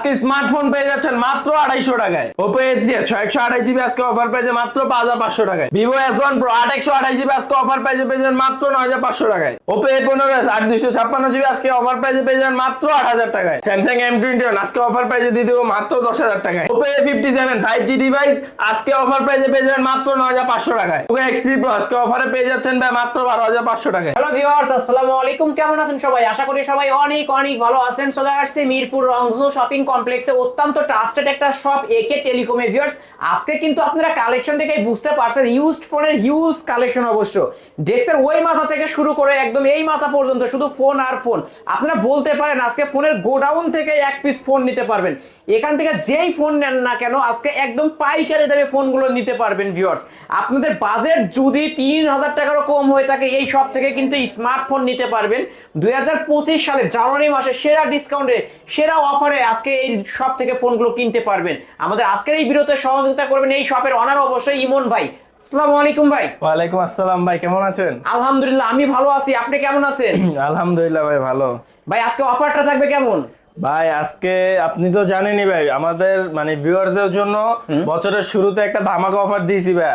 আজকে স্মার্টফোন পেয়ে যাচ্ছেন মাত্র আড়াইশো টাকায়। ওপো এ থ্রি ছয় একশো আঠাশ জিবি আজকে অফার পেয়েছে মাত্র পাঁচ হাজার পাঁচশো টাকায়। ভিভো এস ওয়ান প্রো আট একশো আঠাশ জিবি আজকে অফার পেয়েছে, পেয়েছেন মাত্র নয় হাজার পাঁচশো টাকায়। ওপো এ পনেরো এস আট দুইশো ছাপ্পান্ন জিবি আজকে অফার পেয়েছে পেয়ে যাবেন মাত্র আট হাজার টাকায়। স্যামসাং এম টোয়েন্টি ওয়ান আজকে অফার পেয়েছে, দিয়ে দেবো মাত্র দশ হাজার টাকায়। Oppo A fifty seven five G device আজকে অফার পেয়েছে পেয়ে যাবেন মাত্র নয় হাজার পাঁচশো টাকায়। ওকে এক্স থ্রি প্রো আজকে অফারে পেয়ে যাচ্ছেন ভাই মাত্র বারো হাজার পাঁচশো টাকায়। হ্যালো ভিউয়ার্স আসসালামু আলাইকুম। কেমন আছেন সবাই? আশা করি সবাই অনেক অনেক ভালো আছেন। চলে আসছে মিরপুর রংধনু শপিং কমপ্লেক্সে অত্যন্ত ট্রাস্টেড একটা শপ একে টেলিকমে ভিউয়ার্স আজকে কিন্তু আপনারা কালেকশন দেখে বুঝতে পারছেন ইউজড ফোনের হিউজ কালেকশন অবশ্য। ডেস্কের ওই মাথা থেকে শুরু করে একদম এই মাথা পর্যন্ত, শুধু ফোন আর ফোন আপনারা বলতে পারেন, আজকে ফোনের গোডাউন থেকে এক পিস ফোন নিতে পারবেন। এখান থেকে যেই ফোন নেন না কেন, আজকে একদম পাইকারি দামে ফোনগুলো নিতে পারবেন ভিউয়ার্স আপনাদের বাজেট যদি তিন হাজার টাকারও কম হয়ে থাকে, এই সব থেকে কিন্তু স্মার্টফোন নিতে পারবেন। দু হাজার পঁচিশ সালের জানুয়ারি মাসে সেরা ডিসকাউন্টে সেরা অফারে আজকে এই শপ থেকে ফোনগুলো কিনতে পারবেন। আমাদের আজকের এই বিরতে সহযোগিতা করবেন এই শপের অনার অবশ্যই ইমন ভাই। আসসালামু আলাইকুম ভাই। ওয়ালাইকুম আসসালাম ভাই কেমন আছেন? আলহামদুলিল্লাহ আমি ভালো আছি। আপনি কেমন আছেন? আলহামদুলিল্লাহ ভাই ভালো। ভাই আজকে অফারটা থাকবে কেমন? ভাই আজকে আপনি তো জানেনই ভাই আমাদের মানে ভিউয়ার্সদের জন্য বছরের শুরুতে একটা ধামাকা অফার দিয়েছি ভাই।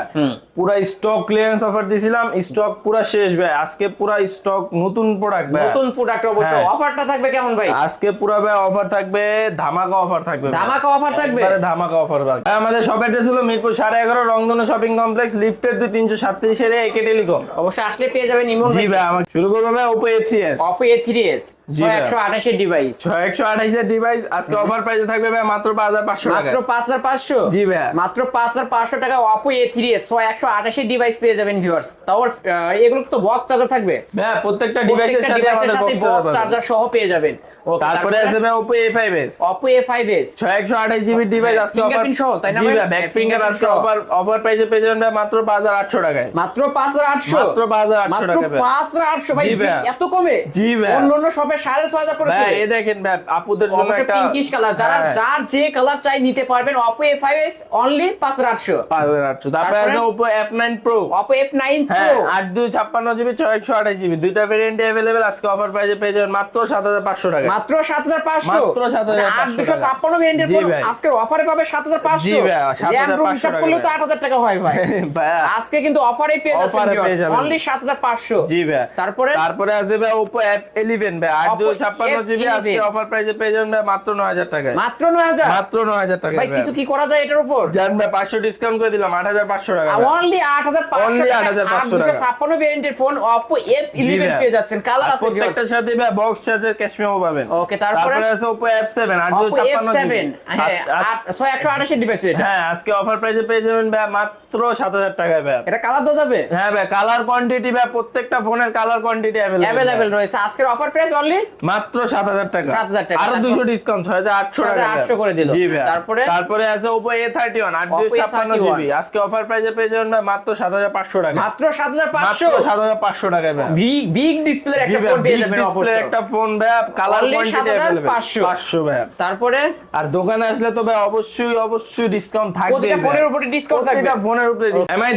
পুরা স্টক ক্লিয়ারেন্স অফার দিয়েছিলাম স্টক পুরা শেষ ভাই। আজকে পুরা স্টক নতুন প্রোডাক্ট ভাই। নতুন প্রোডাক্ট অবশ্য। হ্যাঁ। অফারটা থাকবে কেমন ভাই? আজকে পুরা ভাই অফার থাকবে ধামাকা অফার থাকবে ধামাকা offer থাকবে? একবারে ধামাকা অফার ভাই। ভাই, আমাদের শপ অ্যাড্রেস হলো মিরপুর সাড়ে এগারো রংধনু শপিং কমপ্লেক্স লিফটের দুই তিনশো সাতত্রিশের একে টেলিকম অবশ্যই আসলে পেয়ে যাবেন ইমন জি ভাই। আমার শুরু করব ভাই Oppo A three S Oppo A three S জি ভাই। একশো আঠাশের ডিভাইস ছয় একশো আঠাইশের ডিভাইস আজকে অফার প্রাইসে থাকবে ভাই মাত্র পাঁচ হাজার পাঁচশো টাকা মাত্র পাঁচ হাজার পাঁচশো? জি ভাইয়া। মাত্র পাঁচ হাজার পাঁচশো টাকা অপো এ থ্রি এস ছয় একশো ডিভাইস পেয়ে যাবেন ভিউয়ার্স তাও এগুলো তো বক্স চার্জার থাকবে। ভাই প্রত্যেকটা ডিভাইসের সাথে বক্স চার্জার সহ পেয়ে যাবেন। তারপরে আছে ভাই ফাইভ এস ছয় একশো আঠাশ জিবি ডিভাইস আজকে অফার সহ, তাই না জি ভাই? ভাই ব্যাক হ্যাঁ, ফিঙ্গার আজকে অফার অফার প্রাইসে পেয়ে যাবেন ভাই মাত্র পাঁচ হাজার আটশো টাকায়। মাত্র পাঁচ হাজার আটশো? মাত্র 5,800 মাত্র টাকা ভাই। হাজার আটশো ভাই জি ভাই। এত কমে? জি ভাই। অন্য অন্য শপে সাড়ে ছয় হাজার করেছে ভাই এই দেখেন ভাই আপুদের জন্য একটা পিঙ্কিশ কালার যারা হ্যাঁ, যার যে কালার চাই নিতে পারবেন অনলি পাঁচ হাজার আটশো। পাঁচ হাজার আটশো। তারপরে তারপরে? আছে হ্যাঁ দুইটা ভেরিয়েন্ট আজকে অফার প্রাইসে পেয়ে যাবেন মাত্র সাত হাজার পাঁচশো টাকা। মাত্র সাত হাজার পাঁচশো? মাত্র 7,500 আট দুশো ছাপ্পান্ন ভেরিয়েন্টের ফোন আজকের অফারে পাবে সাত হাজার পাঁচশো। জি ভাই, 7,500 র্যাম রুম হিসাব টাকা করলেও তো ভাই। আট হাজার টাকা হয় ভাই। আজকে কিন্তু অফারে পেয়ে যাচ্ছেন। অনলি সাত হাজার পাঁচশো। জি ভাই। তারপরে? তারপরে আছে ভাই এফ ইলেভেন ভাই আট Oppo দুই ছাপ্পান্ন জিবি আজকে অফার প্রাইসে পেয়ে যাবেন ভাই মাত্র টাকায়। মাত্র নয় হাজার? মাত্র ভাই কিছু কি করা যায় এটার উপর? জান ভাই পাঁচশো ডিসকাউন্ট করে দিলাম আট হাজার পাঁচশো টাকা ভাই। অনলি Only 8,500 টাকা। ভেরিয়েন্টের ফোন পেয়ে যাচ্ছেন। কালার আছে প্রত্যেকটার সাথে ভাই বক্স চার্জার ক্যাশ মেমো পাবেন। Okay, তারপরে? আছে হ্যাঁ আট ছয় একশো আঠাশের ডিভাইস এটা। হ্যাঁ আজকে অফার প্রাইসে পেয়ে যাবেন ভাই মাত্র সাত হাজার টাকায় ভাই। এটা কালার দেওয়া যাবে? হ্যাঁ ভাই কালার কোয়ান্টিটি ভাই প্রত্যেকটা ফোনের কালার কোয়ান্টিটি অ্যাভেলেবল রয়েছে। আজকের অফার প্রাইস অনলি মাত্র সাত হাজার টাকা। 7,000 টাকা। আরও ডিসকাউন্ট ছয় হাজার আটশো টাকা 6,800 করে দিল। তারপরে? তারপরে আছে ওপো এ থার্টি ওয়ান আট দুই Oppo ছাপ্পান্ন A31 জিবি। আজকে অফার প্রাইসে পেয়ে যাবেন ভাই মাত্র সাত হাজার পাঁচশো টাকা। মাত্র টাকায় ভাই বিগ একটা ফোন পেয়ে যাবেন অবশ্যই একটা ফোন ভাই কালার কোয়ান্টিটি 7,500 ভাই তারপরে? আর দোকানে আসলে তো ভাই অবশ্যই অবশ্যই ডিসকাউন্ট থাকবে প্রতিটা ফোনের উপরে ডিসকাউন্ট থাকবে। প্রতিটা ফোনের উপরে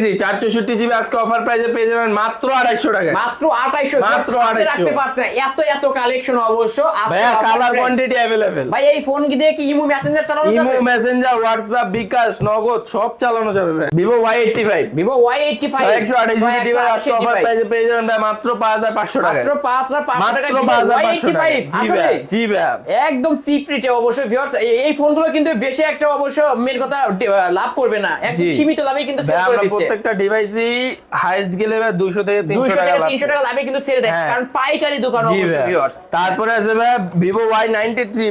থ্রি চার চৌষট্টি জিবি আজকে অফার প্রাইসে পেয়ে যাবেন মাত্র আড়াইশো টাকা। মাত্র আঠাইশো মাত্র 2800 রাখতে পারছে না। এত এত কালেকশন অবশ্য। আজকে কালার। কোয়ান্টিটি ভাই এই ফোন কি দিয়ে কি ইমো মেসেঞ্জার চালানো imo messenger WhatsApp bKash Nagad সব চালানো যাবে ভাই। ফাইভ একশো আঠাশ জিবি আজকে অফার প্রাইসে পেয়ে যাবেন ভাই মাত্র পাঁচ হাজার পাঁচশো টাকা মাত্র পাঁচ হাজার পাঁচশো টাকা মাত্র পাঁচ হাজার ওয়াই পাঁচশো এইটটি টাকা ফাইভ জি আসলে ভাই জি ভাই একদম চিপ রেটে অবশ্যই ভিউয়ার্স এই ফোনগুলো কিন্তু বেশি একটা অবশ্য মেন কথা লাভ করবে না। একদম। সীমিত লাভে কিন্তু সেল করে দিচ্ছে। প্রত্যেকটা ডিভাইসই হাইস্ট গেলে ভাই দুশো থেকে তিনশো দুইশো টাকা টাকা লাভ তিনশো টাকা লাভে কিন্তু ছেড়ে দেয় হ্যাঁ। কারণ পাইকারি দোকান অবশ্যই ভিউয়ার্স তারপরে আছে ভাই Vivo Y ninety three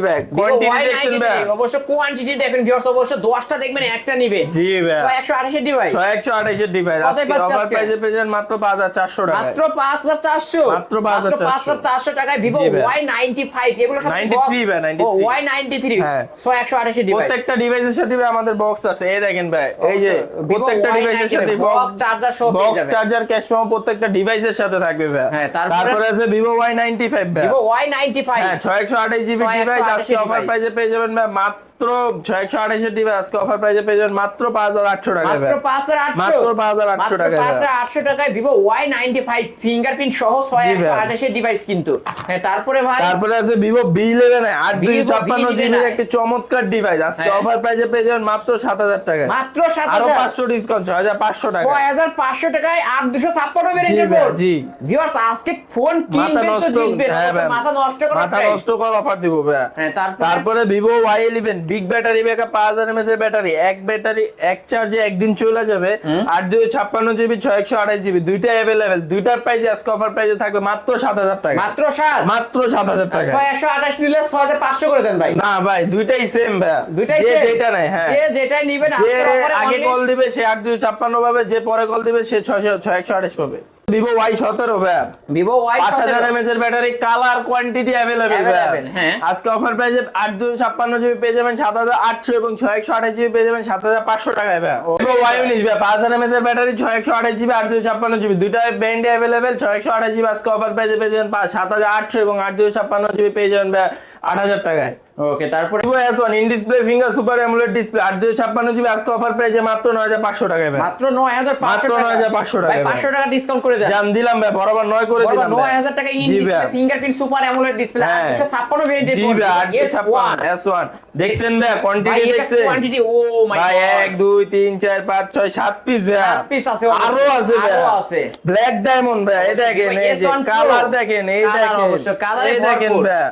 quantity দেখছেন অবশ্য কোয়ান্টিটি দেখবেন ভিউয়ার্স অবশ্য দশটা দেখবেন একটা নিবে। জি ভাই। একশো আঠাশের ডিভাইস ছয় একশো ডিভাইস কতই আজকে পাচ্ছে অফার প্রাইসে পেয়ে মাত্র পাঁচ হাজার চারশো টাকা মাত্র পাঁচ হাজার চারশো? মাত্র 5,400 পাঁচ হাজার চারশো টাকায় ভিভো জি ভাই। ওয়াই নাইনটি ফাইভ এগুলো 93 ভাই, 93 ওয়াই নাইনটি থ্রি হ্যাঁ। ছয় একশো আঠাশি ডিভাইস প্রত্যেকটা ডিভাইসের সাথে আমাদের বক্স আছে। এই দেখেন ভাই এই যে প্রত্যেকটা ডিভাইসের সাথে বক্স charger সব বক্স চার্জার ক্যাশ প্রত্যেকটা ডিভাইসের সাথে থাকবে ভাই। হ্যাঁ, তারপরে? আছে ভিভো ওয়াই নাইনটি ফাইভ ভাই ভিভো ফাইভ হ্যাঁ ছয় একশো আঠাশ জিবি 628 ডিভাইস আজকে অফার। প্রাইসে পেয়ে যাবেন ভাই মাত্র মাত্র ছয় একশো আঠাশের ডিভাইস আজকে অফার প্রাইজে পেয়ে যাবেন মাত্র পাঁচ হাজার আটশো টাকা মাত্র পাঁচ হাজার আটশো? মাত্র 5,800 টাকায় পাঁচ হাজার আটশো টাকায় Vivo Y ninety five fingerprint সহ ছয় একশো আঠাশের ডিভাইস কিন্তু। হ্যাঁ তারপরে ভাই তারপরে আছে ভিভো বি ইলেভেন আট দুই ছাপ্পান্ন জিবির একটি চমৎকার ডিভাইস আজকে হ্যাঁ। অফার প্রাইজে পেয়ে যাবেন মাত্র সাত হাজার টাকায় মাত্র সাত হাজার। পাঁচশো ডিসকাউন্ট ছয় হাজার পাঁচশো টাকা। ছয় হাজার পাঁচশো টাকায় আট দুশো ছাপ্পান্ন ফোন জি। ভিউয়ার্স আজকে ফোন মাথা কিনবেন তো নষ্ট জিতবেন। হ্যাঁ মাথা নষ্ট মাথা নষ্ট কর অফার দিব ভাই। হ্যাঁ তারপরে তারপরে Vivo Y eleven big battery backup পাঁচ হাজার এমএস এর ব্যাটারি এক ব্যাটারি এক চার্জে একদিন চলে যাবে। আর দুই ছাপ্পান্ন জিবি ছয় একশো আঠাশ জিবি দুইটা অ্যাভেলেবেল দুইটার প্রাইসে আজকে অফার প্রাইসে থাকবে মাত্র সাত হাজার টাকা। মাত্র সাত? মাত্র সাত হাজার টাকা। ছয় একশো আঠাশ নিলে ছয় হাজার পাঁচশো করে দেন ভাই। না ভাই দুইটাই সেম ভাই। দুইটাই? যেটা নাই হ্যাঁ। যে যেটাই নিবেন আগে কল দিবে সে আট দুই ছাপ্পান্ন পাবে যে পরে কল দিবে সে ছয়শো ছয় একশো আঠাশ পাবে। ভিভো ওয়াই সতেরো ভাই ভিভো ওয়াই পাঁচ হাজার এমএচ এর ব্যাটারি কালার কোয়ান্টিটি অ্যাভেলেবেল। আজকে অফার প্রাইসে আট দুই ছাপ্পান্ন জিবি পেয়ে যাবেন সাত হাজার আটশো এবং ছয় একশো আঠাশ জিবি পেয়ে যাবেন সাত হাজার পাঁচশো টাকায় ভাই ভিভো ওয়াই উনিশ ভাই পাঁচ হাজার এমএচ এর ব্যাটারি ছয় একশো আঠাশ জিবি আট দুই ছাপ্পান্ন জিবি দুইটা ব্যান্ডে অ্যাভেলেবেল ছয় একশো আঠাশ জিবি আজকে অফার প্রাইসে পেয়ে যাবেন সাত হাজার আটশো এবং আট দুই ছাপ্পান্ন জিবি পেয়ে যাবেন আট হাজার টাকায়। ওকে তারপরে Vivo S one in display finger super AMOLED display আট দুই ছাপ্পান্ন জিবি আজকে অফার মাত্র নয় হাজার পাঁচশো টাকায় ভাই মাত্র নয় হাজার পাঁচশো মাত্র টাকা। 9,500 টাকা ভাই ভাই। পাঁচশো টাকা ডিসকাউন্ট করে দেন। জান দিলাম ভাই বরাবর নয় করে দিলাম নয় হাজার টাকা in display. Fingerprint super AMOLED display ছাপ্পান্ন ভেরিয়েন্টের জি ভাই আট দুই ছাপ্পান্ন এস ওয়ান দেখছেন ভাই কোয়ান্টিটি দেখছেন? কোয়ান্টিটি ও মাই ভাই এক দুই তিন চার পাঁচ ছয় সাত পিস ভাই। সাত piece আছে আরও আছে আরও আছে। ব্ল্যাক ডায়মন্ড ভাই এই দেখেন এই যে কালার দেখেন এই দেখেন। এই দেখেন ভাই।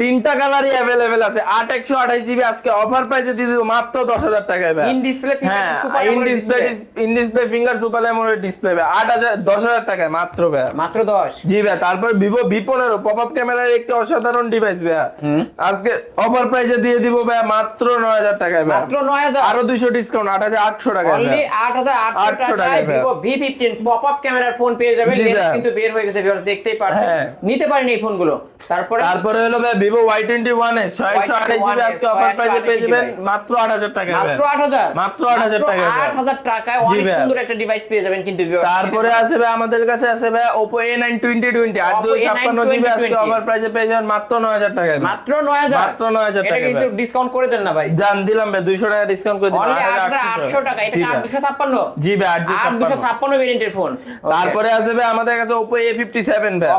তিনটা কালারই অ্যাভেলেবেল মডেল আছে আট একশো আঠাইশ জিবি আজকে অফার প্রাইসে দিয়ে দেবো মাত্র দশ হাজার টাকায় ইন ডিসপ্লে হ্যাঁ in display in display finger super AMOLED display ভাই। আট হাজার দশ হাজার টাকায় মাত্র ভাই। মাত্র দশ। জি ভাই তারপর ভিভো ভি পনেরো পপ আপ ক্যামেরার একটি অসাধারণ ডিভাইস ভাই। আজকে অফার প্রাইসে দিয়ে দিব ভাই মাত্র নয় হাজার টাকায় ভাই। মাত্র নয় হাজার। আরও দুইশো ডিসকাউন্ট আট হাজার আটশো টাকা আট হাজার আটশো টাকায় Vivo V fifteen pop up ক্যামেরার ফোন পেয়ে যাবে কিন্তু বের হয়ে গেছে দেখতেই পারছেন। হ্যাঁ। নিতে পারেন এই ফোনগুলো তারপরে তারপরে হলো ভাই Vivo Y twenty one A 128 তারপরে আসবে আমাদের কাছে ওপো এ Oppo A9 2020 আর 256 জিবি আজকে অফার প্রাইসে পেয়ে যাবেন মাত্র 9000 টাকায় মাত্র 9000 মাত্র 9000 টাকা কিছু ডিসকাউন্ট করে দেন না ভাই। জান দিলাম ভাই 200 টাকা ডিসকাউন্ট করে টাকা। এটা ভেরিয়েন্টের ফোন তারপরে আমাদের কাছে ভাই।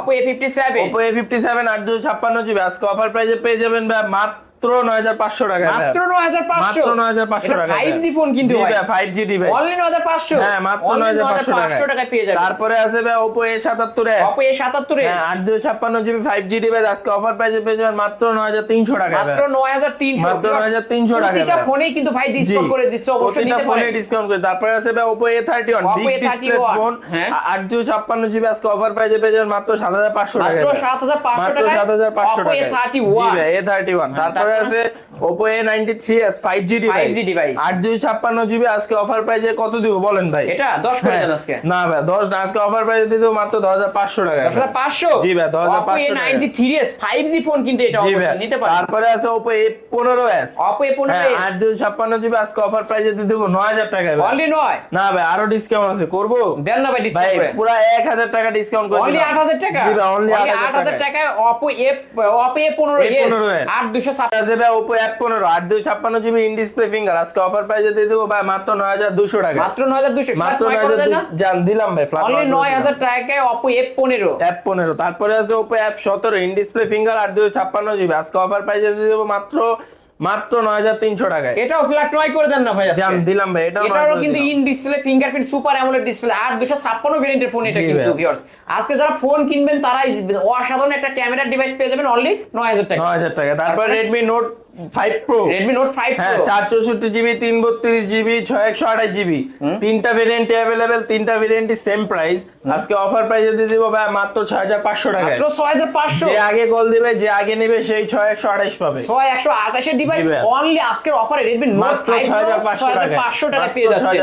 জিবি। আজকে অফার প্রাইসে পেয়ে যাবেন ভাই আমার মাত্র নয় হাজার পাঁচশো টাকা মাত্র নয় হাজার পাঁচশো? মাত্র নয় হাজার পাঁচশো টাকা ফাইভ জি ফোন কিন্তু ফাইভ জি ডিভাইস অনলি নয় হাজার পাঁচশো? হ্যাঁ মাত্র নয় হাজার পাঁচশো টাকা পেয়ে যাবেন তারপরে আছে ভাই এস অপো এ সাতাত্তর হ্যাঁ আট দুশো ছাপ্পান্ন জিবি ফাইভ জি ডিভাইস আজকে অফার প্রাইসে পেয়ে যাবেন মাত্র নয় হাজার তিনশো টাকা মাত্র নয় হাজার তিনশো। মাত্র 9,300 টাকা প্রতিটা। ফোনেই কিন্তু ভাই ডিসকাউন্ট করে দিচ্ছে অবশ্যই নিতে ফোনে ডিসকাউন্ট করে তারপরে আছে ভাই Oppo A31 Oppo big display A31 phone হ্যাঁ। 856 জিবি আজকে অফার প্রাইসে পেয়ে যাবেন মাত্র 7500 টাকা মাত্র সাত হাজার পাঁচশো মাত্র টাকায় 7500 অপো এ টাকা জি ভাই A31 তারপরে তারপরে আছে Oppo A93s S five G device আট দুই ছাপ্পান্ন জিবি আজকে অফার প্রাইসে কত দিব বলেন ভাই? এটা 10 করে হ্যাঁ। দেন আজকে। না ভাই 10 না আজকে অফার প্রাইসে দিতে মাত্র 10500 টাকা। 10500 জি ভাই 10500 A93s 5G ফোন কিন্তু এটা অবশ্যই নিতে পারেন। তারপরে আছে Oppo A15s Oppo A15s হ্যাঁ, আট দুই ছাপ্পান্ন জিবি আজকে অফার প্রাইসে দিতে 9000 টাকা ভাই। অনলি 9 না ভাই আরও ডিসকাউন্ট আছে করব? দেন না ভাই ডিসকাউন্ট ভাই পুরো 1000 টাকা ডিসকাউন্ট করে অনলি 8000 টাকা? জি ভাই অনলি 8000 টাকা Oppo A Oppo A15s 8256 দেওয়া যাবে ওপো এক পনেরো আট দুই ছাপ্পান্ন জিবি ইন ফিঙ্গার আজকে অফার প্রাইজে দিয়ে দেবো ভাই মাত্র নয় হাজার দুশো টাকা। মাত্র নয় হাজার দুশো। মাত্র নয় হাজার জান দিলাম ভাই অনলি নয় হাজার টাকায় ওপো এক পনেরো। এক পনেরো তারপরে আছে ওপো এক সতেরো ইন ডিসপ্লে ফিঙ্গার আট দুশো ছাপ্পান্ন জিবি। আজকে অফার প্রাইজে দিয়ে দেবো মাত্র মাত্র 9300 টাকায়। এটাও ফ্ল্যাট নয় করে দেন না ভাই আজকে। দিলাম ভাই এটা এটারও কিন্তু in display fingerprint super AMOLED display আর 256 ভেরিয়েন্টের ফোন এটা কিন্তু ভিউয়ার্স আজকে যারা ফোন কিনবেন তারাই অসাধারণ একটা ক্যামেরা ডিভাইস পেয়ে যাবেন অনলি 9000 টাকা। 9000 টাকা। তারপর Redmi note 5 Pro. Redmi Note 5 হ্যাঁ, জিবি হ্যাঁ 464 GB 332 GB 6128 GB তিনটা ভেরিয়েন্টই अवेलेबल তিনটা ভেরিয়েন্টই সেম প্রাইস আজকে অফার প্রাইস যদি দেব ভাই মাত্র ছয় হাজার পাঁচশো টাকা টাকায়। মাত্র 6500 যে আগে কল দিবে যে আগে নেবে সেই 6128 পাবে। ছয় একশো এর ডিভাইস অনলি আজকের অফারে Redmi Note মাত্র 6500 টাকা পাঁচশো টাকা পেয়ে যাচ্ছে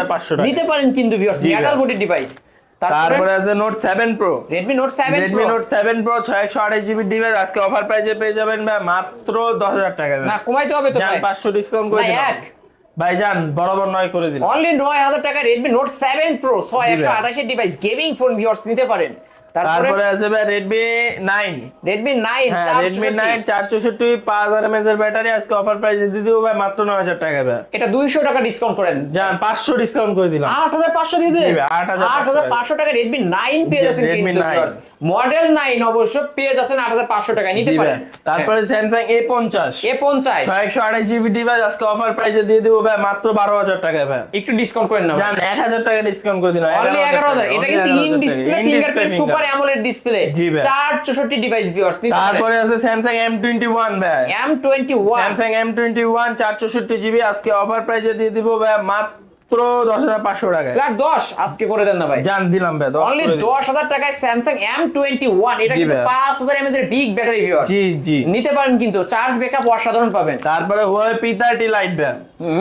নিতে পারেন কিন্তু ভিউয়ার্স ডিভাইস তারপরে আছে note 7 pro Redmi note seven Redmi note 7 pro ছয় একশো আঠাশ জিবি ডিভাইস আজকে অফার প্রাইসে পেয়ে যাবেন ভাই মাত্র দশ হাজার টাকা না কমাইতে হবে তো ভাই। পাঁচশো ডিসকাউন্ট করে দিলাম। এক। ভাই যান বরাবর নয় করে দিলাম। অনলি নয় হাজার টাকা রেডমি নোট 7 প্রো ছয় জি একশো ভাই। আঠাশের ডিভাইস গেমিং ফোন ভিউয়ার্স নিতে পারেন। তারপরে আছে ভাই রেডমি নাইন রেডমি নাইন হ্যাঁ রেডমি নাইন চার চৌষট্টি পাঁচ এর ব্যাটারি। আজকে অফার প্রাইসে দিয়ে দিব ভাই মাত্র নয় হাজার টাকা ভাই। এটা দুইশো টাকা ডিসকাউন্ট করেন। যান পাঁচশো ডিসকাউন্ট করে দিলাম। আট হাজার পাঁচশো দিয়ে দেন 8,500 আট হাজার পাঁচশো। টাকা রেডমি নাইন পেয়ে জি, যাচ্ছেন Redmi 9 মডেল নাইন অবশ্য পেয়ে যাচ্ছেন আট হাজার পাঁচশো টাকা নিতে পারেন। তারপরে এ পঞ্চাশ। ছয় একশো আঠাশ জিবি ডিভাইস আজকে অফার প্রাইসে দিয়ে দিব ভাই মাত্র বারো হাজার টাকায় ভাই। একটু ডিসকাউন্ট করেন না এক হাজার টাকা ডিসকাউন্ট করে এগারো হাজার এটা কিন্তু in display fingerprint super AMOLED display জি ভাই। চার চৌষট্টি ডিভাইস ভিউয়ার্স তারপরে আছে স্যামসাং এম টোয়েন্টি ওয়ান ভাই। M twenty one Samsung M twenty one চার চৌষট্টি জিবি আজকে অফার প্রাইসে দিয়ে দিব ভাই মাত্র দশ হাজার পাঁচশো টাকায়। ফ্ল্যাট দশ আজকে করে দেন না ভাই। জান দিলাম ভাই অনলি দশ হাজার টাকায় স্যামসাং এম টোয়েন্টি ওয়ান এটা কিন্তু পাঁচ হাজার এমএজ এর বিগ ব্যাটারি ভিউয়ার্স জি জি। নিতে পারেন কিন্তু চার্জ ব্যাকআপ অসাধারণ পাবেন। তারপরে ওয়ে পি থার্টি লাইট ব্যাগ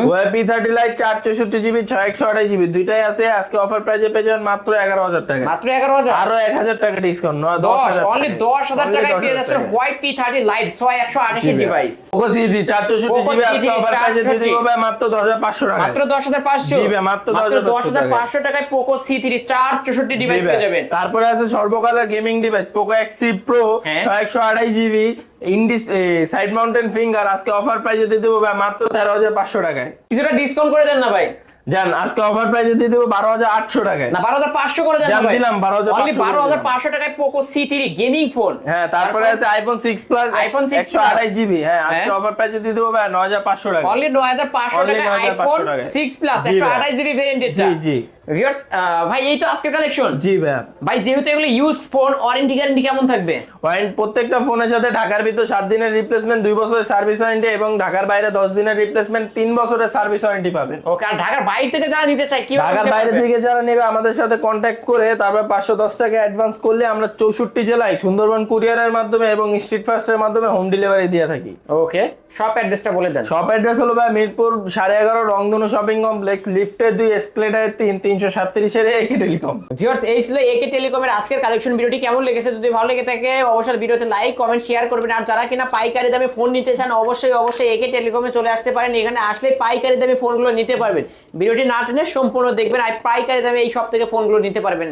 ওয়ে পি থার্টি লাইট চার চৌষট্টি জিবি ছয় একশো আঠাশ জিবি দুইটাই আছে আজকে অফার প্রাইসে পেয়ে যাবেন মাত্র এগারো হাজার টাকা মাত্র এগারো হাজার? আরও এক হাজার টাকা ডিসকাউন্ট নয় দশ অনলি দশ হাজার টাকায় পেয়ে যাচ্ছেন হোয়াইট পি থার্টি লাইট ছয় একশো আঠাশি ডিভাইস সি জি চার চৌষট্টি জিবি আজকে অফার প্রাইসে দিয়ে দিব ভাই মাত্র দশ হাজার পাঁচশো টাকা মাত্র দশ হাজার পাঁচশো জি ভাই, মাত্র দশ 10,500 পাঁচশো টাকায়। পোকো সি থ্রি চার চৌষট্টি ডিভাইস পেয়ে যাবেন। তারপরে আছে সর্বকালের gaming device Poco X C pro হ্যাঁ। ছয় একশো আড়াই জিবি ইন্ডিস সাইড মাউন্টেন ফিঙ্গার আজকে অফার প্রাইসে দিয়ে দেবো ভাই মাত্র তেরো হাজার পাঁচশো টাকায়। কিছুটা ডিসকাউন্ট করে দেন না ভাই। জান আজকে অফার প্রাইসে দিয়ে দেবো বারো হাজার আটশো টাকায়। না বারো হাজার পাঁচশো করে দেন দিলাম, 12,500 হাজার বারো হাজার পাঁচশো টাকায় Poco C three gaming phone হ্যাঁ তারপরে আছে আইফোন সিক্স প্লাস iPhone 6 আড়াই জিবি হ্যাঁ আজকে হ্যাঁ। অফার প্রাইসে দিয়ে দেবো ভাই নয় হাজার পাঁচশো টাকা অনলি নয় হাজার পাঁচশো টাকা 9,500 আইফোন। সিক্স প্লাস একশো আড়াই জিবি ভেরিয়েন্টেড জি জি। ভিউয়ার্স ভাই এই তো আজকের কালেকশন জি ভাই ভাই যেহেতু এগুলো ইউজড ফোন ওয়ারেন্টি গ্যারান্টি কেমন থাকবে? ওয়ারেন্টি প্রত্যেকটা ফোনের সাথে ঢাকার ভিতর সাত দিনের রিপ্লেসমেন্ট দুই বছরের সার্ভিস ওয়ারেন্টি এবং ঢাকার বাইরে দশ দিনের রিপ্লেসমেন্ট তিন বছরের সার্ভিস ওয়ারেন্টি পাবেন। ওকে আর ঢাকার বাইরে থেকে যারা নিতে চায় কি ঢাকার বাইরে থেকে যারা নেবে আমাদের সাথে কন্ট্যাক্ট করে তারপর পাঁচশো দশ টাকা অ্যাডভান্স করলে আমরা চৌষট্টি জেলায় সুন্দরবন কুরিয়ারের মাধ্যমে এবং স্ট্রিট ফাস্টের মাধ্যমে হোম ডেলিভারি দিয়ে থাকি। ওকে শপ অ্যাড্রেসটা বলে দেন। শপ অ্যাড্রেস হলো ভাই মিরপুর সাড়ে এগারো রংধনু শপিং কমপ্লেক্স লিফটের দুই এসকেলেটারের তিন তিনশো সাতত্রিশের একে টেলিকম। ভিউয়ার্স, এই ছিল একে টেলিকমের আজকের কালেকশন ভিডিওটি কেমন লেগেছে যদি ভালো লেগে থাকে, অবশ্যই ভিডিওতে লাইক কমেন্ট শেয়ার করবেন। আর যারা কিনা পাইকারি দামে ফোন নিতে চান, অবশ্যই অবশ্যই একে টেলিকমে চলে আসতে পারেন। এখানে আসলে পাইকারি দামে ফোনগুলো নিতে পারবেন। ভিডিওটি না টেনে সম্পূর্ণ দেখবেন। আর পাইকারি দামে এই সব থেকে ফোনগুলো নিতে পারবেন।